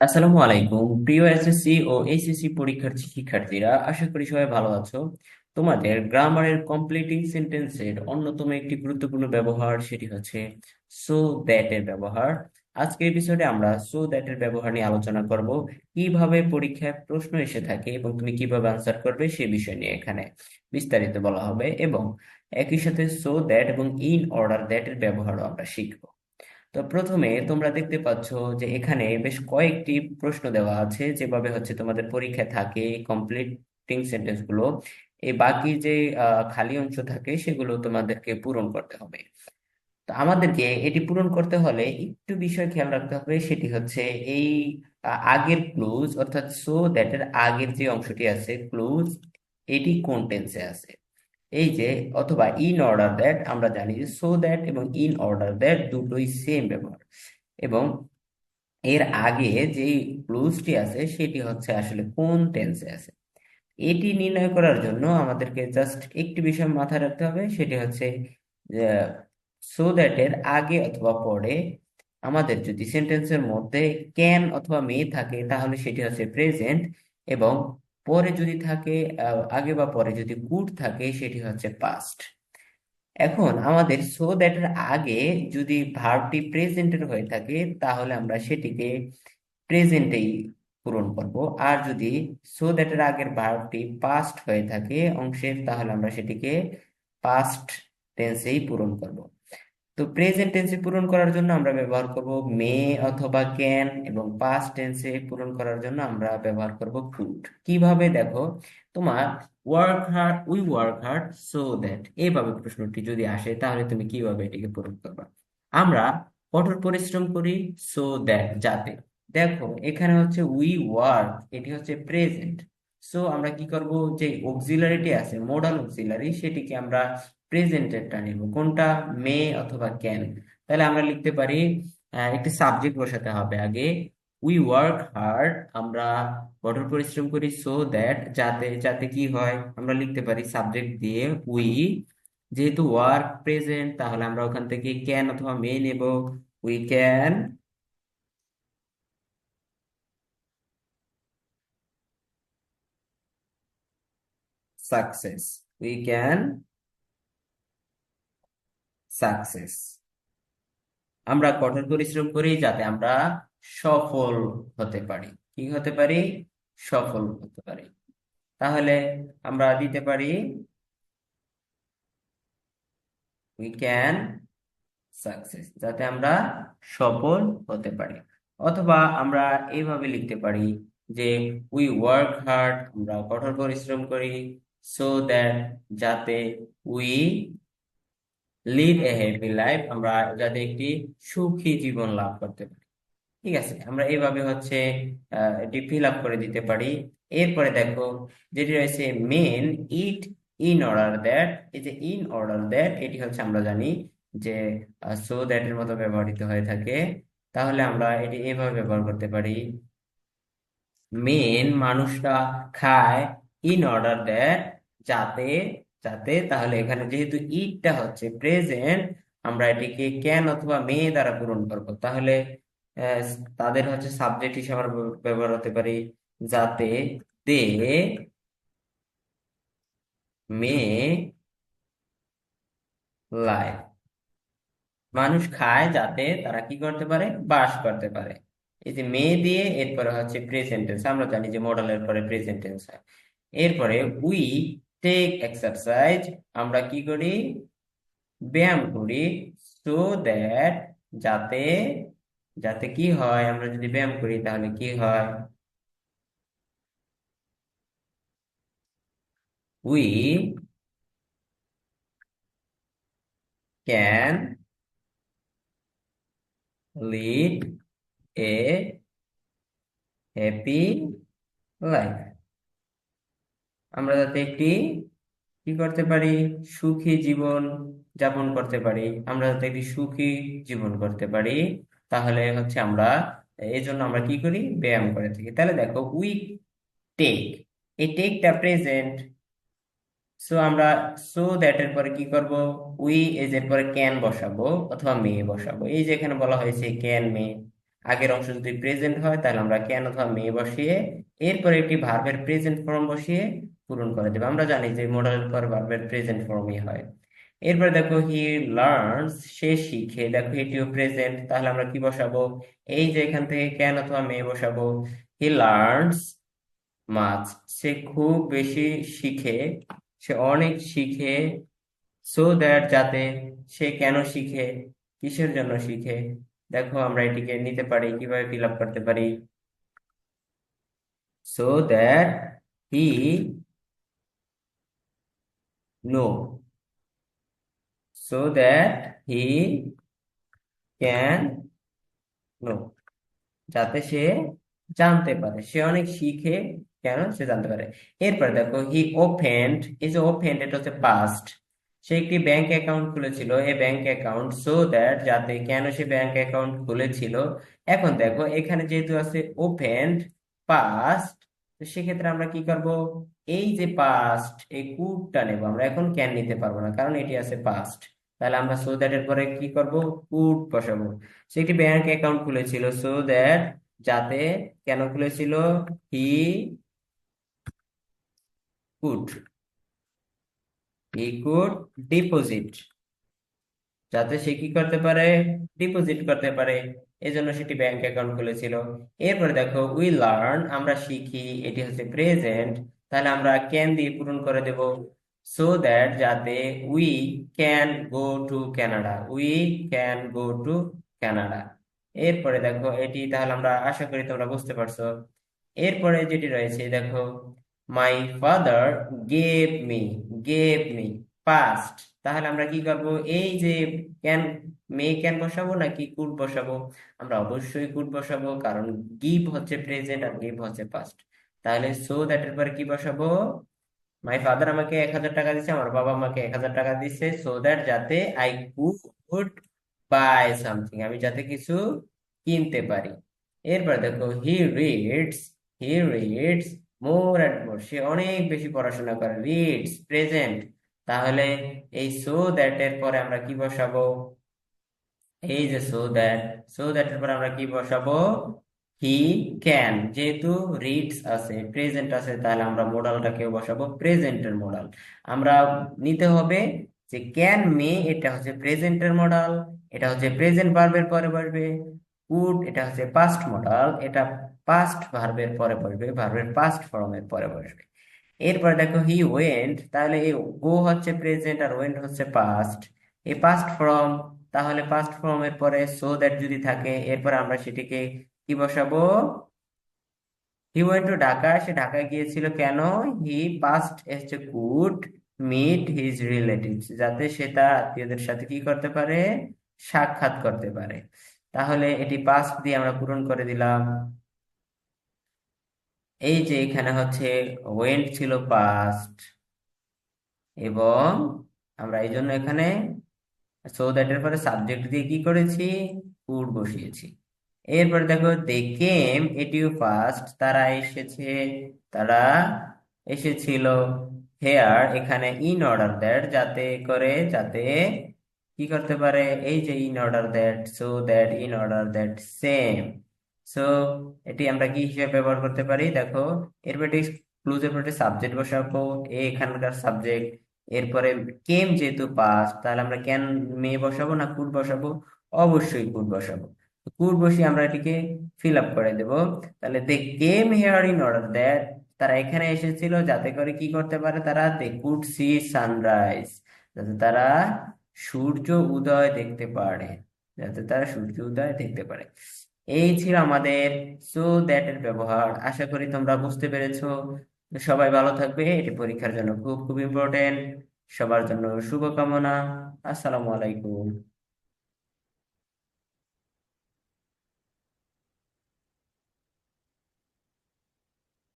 আসসালামু আলাইকুম। প্রিয় এসএসসি ও এইচএসসি পরীক্ষার্থী শিক্ষার্থীরা, আশা করি সবাই ভালো আছো। তোমাদের গ্রামারের কমপ্লিটিং সেন্টেন্সের অন্যতম একটি গুরুত্বপূর্ণ ব্যবহার সেটি হচ্ছে সো দ্যাট এর ব্যবহার। আজকের এপিসোডে আমরা সো দ্যাট এর ব্যবহার নিয়ে আলোচনা করব, কীভাবে পরীক্ষায় প্রশ্ন এসে থাকে এবং তুমি কীভাবে আনসার করবে সে বিষয় নিয়ে এখানে বিস্তারিত বলা হবে এবং একই সাথে সো দ্যাট এবং ইন অর্ডার দ্যাট এর ব্যবহারও আমরা শিখব। তো প্রথমে তোমরা দেখতে পাচ্ছ যে এখানে বেশ কয়েকটি প্রশ্ন দেওয়া আছে, যেভাবে হচ্ছে তোমাদের পরীক্ষায় থাকে কমপ্লিটিং সেন্টেন্সগুলো। এই বাকি যে খালি অংশ থাকে সেগুলো তোমাদেরকে পূরণ করতে হবে। তো আমাদেরকে এটি পূরণ করতে হলে একটু বিষয় খেয়াল রাখতে হবে, সেটি হচ্ছে এই আগের ক্লুজ অর্থাৎ সো দ্যাট এর আগের যে অংশটি আছে ক্লুজ এটি কোন টেন্সে আছে। এই যে, অথবা ইন অর্ডার দ্যাট আমরা জানি যে সো দ্যাট এবং ইন অর্ডার দ্যাট দুটোই সেম ব্যবহার। এবং এর আগে যে ক্লুজটি আছে, সেটি হচ্ছে আসলে কোন টেন্সে আছে। এটি নির্ণয় করার জন্য আমাদেরকে জাস্ট একটি বিষয় মাথায় রাখতে হবে, সেটি হচ্ছে সো দ্যাট এর আগে অথবা পরে আমাদের যদি সেন্টেন্সের মধ্যে ক্যান অথবা মে থাকে, তাহলে সেটি হচ্ছে প্রেজেন্ট এবং পরে যদি থাকে আগে বা পরে যদি কুড থাকে, সেটি হচ্ছে পাস্ট এখন আমাদের সো দ্যাট এর আগে যদি ভার্বটি প্রেজেন্টের হয়ে থাকে, তাহলে আমরা সেটিকে প্রেজেন্টেই পূরণ করব। আর যদি সো দ্যাট এর আগের ভার্বটি পাস্ট হয়ে থাকে অংশের, তাহলে আমরা সেটিকে পাস্ট টেন্সেই পূরণ করব। তো প্রেজেন্ট টেন্সে পূরণ করার জন্য আমরা ব্যবহার করব মে অথবা ক্যান এবং পাস্ট টেন্সে পূরণ করার জন্য আমরা ব্যবহার করব কুড কীভাবে? দেখো, তোমার work hard we work hard so that এইভাবে প্রশ্নটি যদি আসে, তাহলে তুমি কীভাবে এটিকে পূরণ করবে? আমরা কঠোর পরিশ্রম করি সো দ্যাট যাতে। দেখো, এখানে হচ্ছে উই ওয়ার্ক এটি হচ্ছে প্রেজেন্ট সো আমরা কি করব? যে অক্সিলারিটি আছে মোডাল অক্সিলারি সেটিকে আমরা প্রেজেন্টেরটা নিব, কোনটা মে অথবা ক্যান। তাহলে আমরা লিখতে পারি একটি সাবজেক্ট বসাতে হবে আগে। উই ওয়ার্ক হার্ড আমরা কঠোর পরিশ্রম করি সো দ্যাট যাতে যাতে কি হয়, আমরা লিখতে পারি সাবজেক্ট দিয়ে উই যেহেতু ওয়ার্ক প্রেজেন্ট তাহলে আমরা ওখান থেকে ক্যান অথবা মে নেব। We can success we can success আমরা কঠোর পরিশ্রম করি যাতে আমরা সফল হতে পারি। কি হতে পারি? সফল হতে পারি। তাহলে আমরা দিতে পারি উই ক্যান সাকসেস যাতে আমরা সফল হতে পারি। অথবা আমরা এইভাবে লিখতে পারি যে উই ওয়ার্ক হার্ড আমরা কঠোর পরিশ্রম করি সো দ্যাট যাতে we lead a happy life আমরা যাতে একটি সুখী জীবন লাভ করতে পারি। ঠিক আছে? আমরা এইভাবে হচ্ছে এটি ফিল আপ করে দিতে পারি। এরপরে দেখো, যেটি রয়েছে main it in order that এই যে ইন অর্ডার দ্যাট এটি হচ্ছে আমরা জানি যে সো দ্যাট এর মতো ব্যবহৃত হয়ে থাকে। তাহলে আমরা এটি এভাবে ব্যবহার করতে পারি। মেন মানুষরা খায় ইন অর্ডার দ্যাট যাতে যাতে তাহলে এখানে যেহেতু ইটটা হচ্ছে প্রেজেন্ট আমরা এটিকে ক্যান অথবা মে দ্বারা পূরণ করব। তাহলে তাদের হচ্ছে সাবজেক্ট হিসেবে আমরা ব্যবহার হতে পারি যাতে দে মে লাইফ মানুষ খায় যাতে তারা কি করতে পারে? বাস করতে পারে। এই যে মে দিয়ে এরপরে হচ্ছে প্রেজেন্ট টেন্স আমরা জানি যে মডেলের পরে প্রেজেন্ট টেন্স হয়। এরপরে উই টেক এক্সারসাইজ আমরা কি করি? ব্যায়াম করি। সো দ্যাট যাতে যাতে কি হয়? আমরা যদি ব্যায়াম করি, তাহলে কি হয়? We can lead a happy life আমরা যাতে একটি কি করতে পারি? সুখী জীবন যাপন করতে পারি। আমরা যাতে একটি সুখী জীবন করতে পারি, তাহলে হচ্ছে আমরা এই জন্য আমরা কি করি? ব্যায়াম করে থাকি। তাহলে দেখো উই টেক এই টেকটা প্রেজেন্ট সো আমরা সো দ্যাট এর পরে কি করব? উই এজ এর পরে ক্যান বসাবো, অথবা মে বসাবো। এই যে এখানে বলা হয়েছে ক্যান মে আগের অংশ যদি প্রেজেন্ট হয়, তাহলে আমরা ক্যান অথবা মে বসিয়ে, এরপরে একটি ভার্বের প্রেজেন্ট ফর্ম বসিয়ে পূরণ করে দেবো। আমরা জানি যে মডেলের পর ভার্বের প্রেজেন্ট ফর্মই হয়। এরপর দেখো হি লার্নস সে শিখে। দেখো, এটিও প্রেজেন্ট তাহলে আমরা কি বসাবো? এই যে এখান থেকে ক্যান অথবা মে বসাবো? হি লার্নস মাছ সে খুব বেশি শিখে। সে অনেক শিখে। সো দ্যাট যাতে সে কেন শিখে? কিসের জন্য শিখে? দেখো, আমরা এটিকে নিতে পারি, কীভাবে ফিল আপ করতে পারি? So that he know so that he can know যাতে সে জানতে পারে। সে অনেক শিখে কেন সে জানতে পারে। এরপর দেখো হি ওপেন্ড এই যে ওপেন্ড এটা হচ্ছে পাস্ট সে একটি ব্যাংক অ্যাকাউন্ট খুলেছিল, এই ব্যাংক অ্যাকাউন্ট সো দ্যাট যাতে কেন সে ব্যাংক অ্যাকাউন্ট খুলেছিল। এখন দেখো, এখানে যেহেতু আছে ওপেন্ড পাস্ট তো সেক্ষেত্রে আমরা কি করব? এই যে পাস্ট এই কুডটা নেব। আমরা এখন ক্যান নিতে পারব না, কারণ এটি আছে পাস্ট তাহলে আমরা সো দ্যাট এর পরে কি করব? কুড বসাবো। সে একটি ব্যাংক অ্যাকাউন্ট খুলেছিল সো দ্যাট যাতে কেন খুলেছিল? He could he could deposit যাতে সে কি করতে পারে? ডিপোজিট করতে পারে। এজন্য সেটি ব্যাংক অ্যাকাউন্ট খুলেছিল। এরপরে দেখো উই লার্ন আমরা শিখি, এটি হচ্ছে প্রেজেন্ট তাহলে আমরা ক্যান দিয়ে পূরণ করে দেব। সো দ্যাট যাতে we can go to Canada we can go to Canada এরপরে দেখো, এটি তাহলে আমরা আশা করি তোমরা বুঝতে পারছ। এরপরে যেটি রয়েছে, দেখো my father gave me gave me past তাহলে আমরা কি করব? এই যে ক্যান মে ক্যান বসাবো নাকি কুড বসাবো? আমরা অবশ্যই কুড বসাবো, কারণ গিভ হচ্ছে প্রেজেন্ট আর গিভ হচ্ছে পাস্ট তাহলে সো দ্যাট এর পরে কি বসাবো? মাই ফাদার আমাকে এক হাজার টাকা দিচ্ছে আমার বাবা আমাকে এক হাজার টাকা দিচ্ছে সো দ্যাট যাতে আই কুড বাই সামথিং আমি যাতে কিছু কিনতে পারি। এরপর দেখো he reads he reads more and more সে অনেক বেশি পড়াশোনা করে রিডস প্রেজেন্ট তাহলে এই সো দ্যাট এর পরে আমরা কি বসাবো? এই যে সো দ্যাট সো দ্যাট এর পরে আমরা কি বসাবো? হি ক্যান যেহেতু রিডস আছে প্রেজেন্ট আছে, তাহলে আমরা মডালটাকেও বসাবো প্রেজেন্টের মডাল আমরা নিতে হবে যে ক্যান মে এটা হচ্ছে প্রেজেন্টের মডাল এটা হচ্ছে প্রেজেন্ট ভার্বের পরে বসবে কুড এটা হচ্ছে পাস্ট মডাল এটা পাস্ট ভার্বের পরে বসবে ভার্বের পাস্ট ফর্মের পরে বসবে। এরপর দেখো হি ওয়েন্ট, তাহলে এই গো হচ্ছে প্রেজেন্ট আর ওয়েন্ট হচ্ছে পাস্ট এই পাস্ট ফর্ম তাহলে পাস্ট ফর্মের পরে সো দ্যাট যদি থাকে, এরপর আমরা সেটিকে কি বসাবো? হি ওয়েন্ট টু ঢাকা, সে ঢাকায় গিয়েছিল কেন? হি পাস্ট এসছে কুড মিট হিজ রিলেটিভস যাতে সে তার আত্মীয়দের সাথে কি করতে পারে? সাক্ষাৎ করতে পারে। তাহলে এটি পাস্ট দিয়ে আমরা পূরণ করে দিলাম। এই যে এখানে হচ্ছে ওয়েন্ট ছিল পাস্ট এবং আমরা এই জন্য এখানে সো দ্যাট এর পরে সাবজেক্ট দিয়ে কি করেছি? কুড বসিয়েছি। এরপর দেখো দে কেম এটিও ফার্স্ট তারা এসেছে, তারা এসেছিল হেয়ার এখানে ইন অর্ডার দ্যাট যাতে করে, যাতে কি করতে পারে? এই যে in order that so that in order that same so এটি আমরা কি হিসেবে ব্যবহার করতে পারি? দেখো, এরপর ক্লুজের পরে সাবজেক্ট বসাবো। এ এখানকার সাবজেক্ট এরপরে কেম যেহেতু পাস তাহলে আমরা ক্যান মে বসাবো না কুড বসাবো? অবশ্যই কুড বসাবো। কুড বসিয়ে আমরা এটিকে ফিল আপ করে দেব। তাহলে they came here in order that তারা এখানে এসেছিল, যাতে করে কি করতে পারে তারা? দে কুড সি সানরাইজ যাতে তারা সূর্য উদয় দেখতে পারে। যাতে তারা সূর্য উদয় দেখতে পারে। এই ছিল আমাদের সো দ্যাট এর ব্যবহার। আশা করি তোমরা বুঝতে পেরেছ। সবাই ভালো থাকবে। এটি পরীক্ষার জন্য খুব খুব ইম্পর্টেন্ট সবার জন্য শুভকামনা। আসসালামু আলাইকুম।